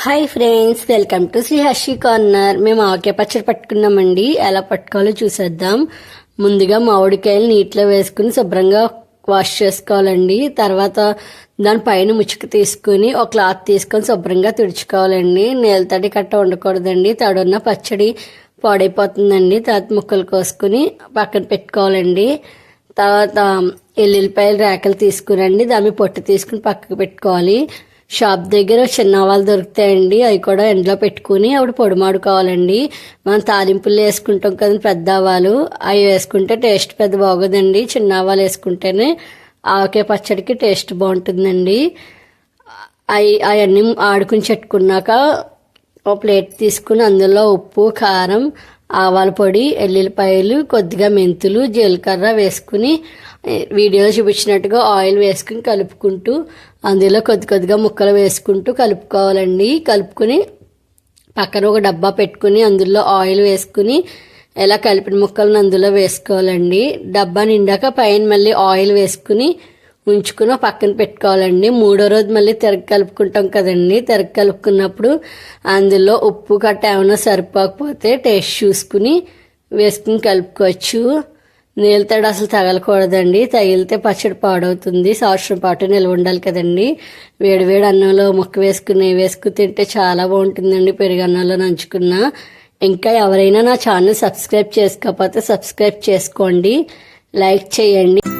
Hi friends welcome to Shri Harshi corner. మేము ఆవకాయ పచ్చడి పట్టుకున్నామండి. ఎలా పట్టుకోవాలో చూసేద్దాం. ముందుగా మామిడికాయలు నీటిలో వేసుకుని శుభ్రంగా వాష్ చేసుకోవాలండి. తర్వాత దాని పైన ముచ్చుక తీసుకుని ఒక క్లాత్ తీసుకొని శుభ్రంగా తుడుచుకోవాలండి. నీళ్ళ తడి కట్ట ఉండకూడదండి. తడున్న పచ్చడి పాడైపోతుందండి. తర్వాత ముక్కలు కోసుకుని పక్కన పెట్టుకోవాలండి. తర్వాత ఎల్లుల్లిపాయలు రేకలు తీసుకురండి. దాని పొట్టు తీసుకుని పక్కకు పెట్టుకోవాలి. షాప్ దగ్గర చిన్న ఆవాలు దొరుకుతాయండి. అవి కూడా ఎండలో పెట్టుకుని అప్పుడు పొడిమాడు కావాలండి. మనం తాలింపులు వేసుకుంటాం కదా పెద్ద ఆవాలు అవి వేసుకుంటే టేస్ట్ పెద్ద బాగోదండి. చిన్న ఆవాలు వేసుకుంటేనే ఆవకాయ పచ్చడికి టేస్ట్ బాగుంటుందండి. అవి అవన్నీ ఆడుకుని చెట్టుకున్నాక ఒక ప్లేట్ తీసుకుని అందులో ఉప్పు కారం ఆవాల పొడి ఎల్లుల్లిపాయలు కొద్దిగా మెంతులు జీలకర్ర వేసుకుని వీడియోలో చూపించినట్టుగా ఆయిల్ వేసుకుని కలుపుకుంటూ అందులో కొద్ది కొద్దిగా ముక్కలు వేసుకుంటూ కలుపుకోవాలండి. కలుపుకుని పక్కన ఒక డబ్బా పెట్టుకుని అందులో ఆయిల్ వేసుకుని ఎలా కలిపిన ముక్కలను అందులో వేసుకోవాలండి. డబ్బా నిండాక పైన మళ్ళీ ఆయిల్ వేసుకుని ఉంచుకుని పక్కన పెట్టుకోవాలండి. మూడో రోజు మళ్ళీ తిరగ కలుపుకుంటాం కదండి. తిరగ కలుపుకున్నప్పుడు అందులో ఉప్పు గట్ట ఏమైనా సరిపోకపోతే టేస్ట్ చూసుకుని వేసుకుని కలుపుకోవచ్చు. నీళ్ళతోడు అసలు తగలకూడదండి. తగిలితే పచ్చడి పాడవుతుంది. సంవత్సరం పాటు నిల్వ ఉండాలి కదండి. వేడి వేడి అన్నంలో ముక్క వేసుకుని వేసుకుని తింటే చాలా బాగుంటుందండి. పెరుగు అన్నంలో నంచుకున్న. ఇంకా ఎవరైనా నా ఛానల్ సబ్స్క్రైబ్ చేసుకోకపోతే సబ్స్క్రైబ్ చేసుకోండి. లైక్ చేయండి.